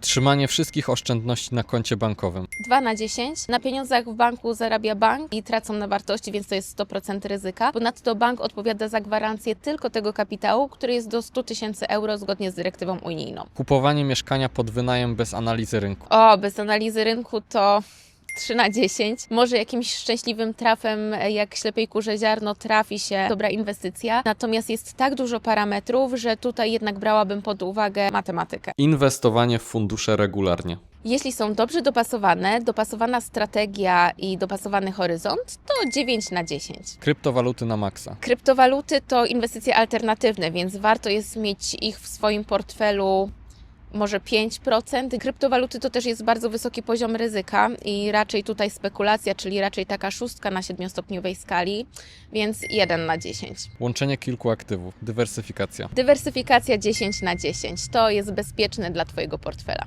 Trzymanie wszystkich oszczędności na koncie bankowym. 2 na 10. Na pieniądzach w banku zarabia bank i tracą na wartości, więc to jest 100% ryzyka. Ponadto bank odpowiada za gwarancję tylko tego kapitału, który jest do 100 tysięcy euro zgodnie z dyrektywą unijną. Kupowanie mieszkania pod wynajem bez analizy rynku. O, bez analizy rynku to 3 na 10. Może jakimś szczęśliwym trafem, e, jak ślepej kurze ziarno, trafi się dobra inwestycja. Natomiast jest tak dużo parametrów, że tutaj jednak brałabym pod uwagę matematykę. Inwestowanie w fundusze regularnie. Jeśli są dobrze dopasowane, dopasowana strategia i dopasowany horyzont, to 9 na 10. Kryptowaluty na maksa. Kryptowaluty to inwestycje alternatywne, więc warto jest mieć ich w swoim portfelu może 5%. Kryptowaluty to też jest bardzo wysoki poziom ryzyka i raczej tutaj spekulacja, czyli raczej taka szóstka na siedmiostopniowej skali, więc 1 na 10. Łączenie kilku aktywów. Dywersyfikacja. Dywersyfikacja 10 na 10 to jest bezpieczne dla Twojego portfela.